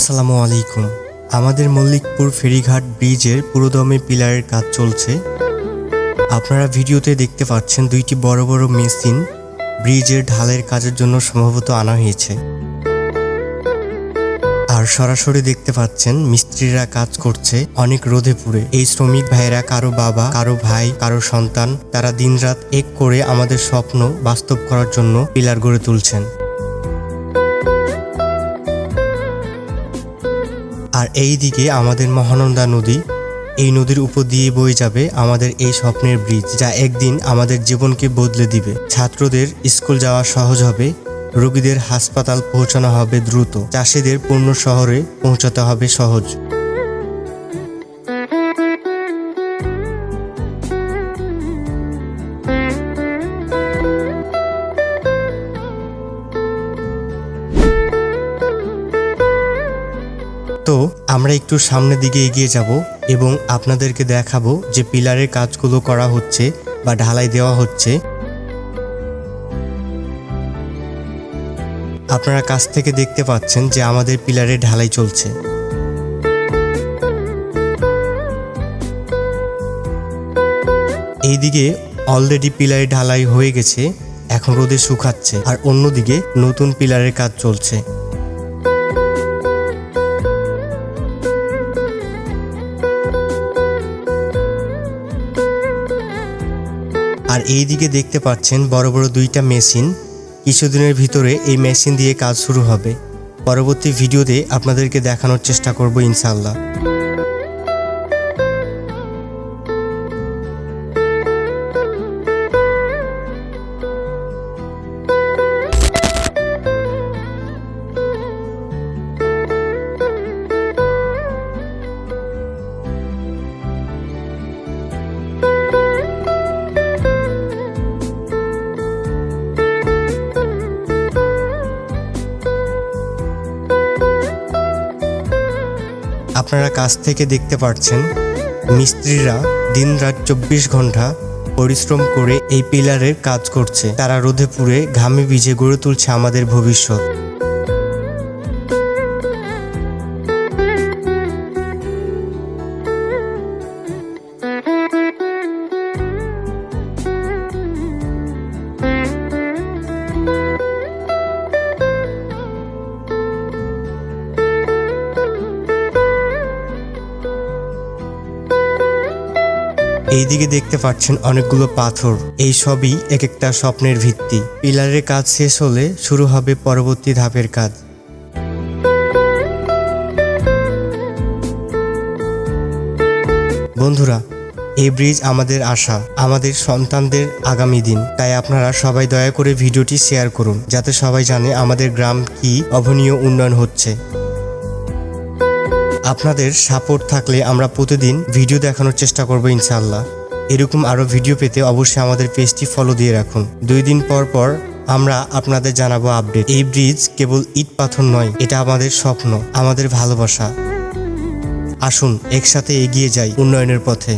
আসসালামু আলাইকুম। আমাদের মল্লিকপুর ফেরিঘাট ব্রিজের পুরোদমে পিলারের কাজ চলছে। আপনারা ভিডিওতে দেখতে পাচ্ছেন দুইটি বড় বড় মেশিন ব্রিজের ঢালের কাজের জন্য সম্ভবত আনা হয়েছে। আর সরাসরি দেখতে পাচ্ছেন মিস্ত্রিরা কাজ করছে অনেক রোদে পুড়ে। এই শ্রমিক ভাইয়েরা কারও বাবা, কারও ভাই, কারও সন্তান, তারা দিনরাত এক করে আমাদের স্বপ্ন বাস্তব করার জন্য পিলার গড়ে তুলছেন। আর এই দিকে আমাদের মহানন্দা নদী, এই নদীর উপর দিয়ে বয়ে যাবে আমাদের এই স্বপ্নের ব্রিজ, যা একদিন আমাদের জীবনকে বদলে দিবে। ছাত্রদের স্কুল যাওয়া সহজ হবে, রোগীদের হাসপাতাল পৌঁছানো হবে দ্রুত, চাষিদের পূর্ণ শহরে পৌঁছাতে হবে সহজ। তো আমরা একটু সামনের দিকে এগিয়ে যাব এবং আপনাদেরকে দেখাবো যে পিলারের কাজগুলো করা হচ্ছে বা ঢালাই দেওয়া হচ্ছে। আপনারা কাছ থেকে দেখতে পাচ্ছেন যে আমাদের পিলারে ঢালাই চলছে। এইদিকে অলরেডি পিলারে ঢালাই হয়ে গেছে, এখন রোদে শুকাচ্ছে, আর অন্যদিকে নতুন পিলারের কাজ চলছে। আর এই দিকে দেখতে পাচ্ছেন বড় বড় দুইটা মেশিন। কিছুদিনের ভিতরে এই মেশিন দিয়ে কাজ শুরু হবে। পরবর্তী ভিডিওতে আপনাদেরকে দেখানোর চেষ্টা করব ইনশাল্লাহ আপনারা কাছ থেকে দেখতে পাচ্ছেন মিস্ত্রিরা দিনরাত চব্বিশ ঘণ্টা পরিশ্রম করে এই পিলারের কাজ করছে। তারা রোদে পুড়ে ঘামে বিজে গড়ে তুলছে আমাদের ভবিষ্যৎ। এইদিকে দেখতে পাচ্ছেন অনেকগুলো পাথর। এই সবই এক একটা স্বপ্নের ভিত্তি। পিলারের কাজ শেষ হলে শুরু হবে পরবর্তী ধাপের কাজ। বন্ধুরা, এই ব্রিজ আমাদের আশা, আমাদের সন্তানদের আগামী দিন। তাই আপনারা সবাই দয়া করে ভিডিওটি শেয়ার করুন, যাতে সবাই জানে আমাদের গ্রাম কি অভনীয় উন্নয়ন হচ্ছে। আপনাদের সাপোর্ট থাকলে আমরা প্রতিদিন ভিডিও দেখানোর চেষ্টা করব ইনশাল্লাহ এরকম আরও ভিডিও পেতে অবশ্যই আমাদের পেজটি ফলো দিয়ে রাখুন। দুই দিন পর পর আমরা আপনাদের জানাব আপডেট এই ব্রিজ কেবল ইট পাথর নয়, এটা আমাদের স্বপ্ন, আমাদের ভালোবাসা। আসুন, একসাথে এগিয়ে যাই উন্নয়নের পথে।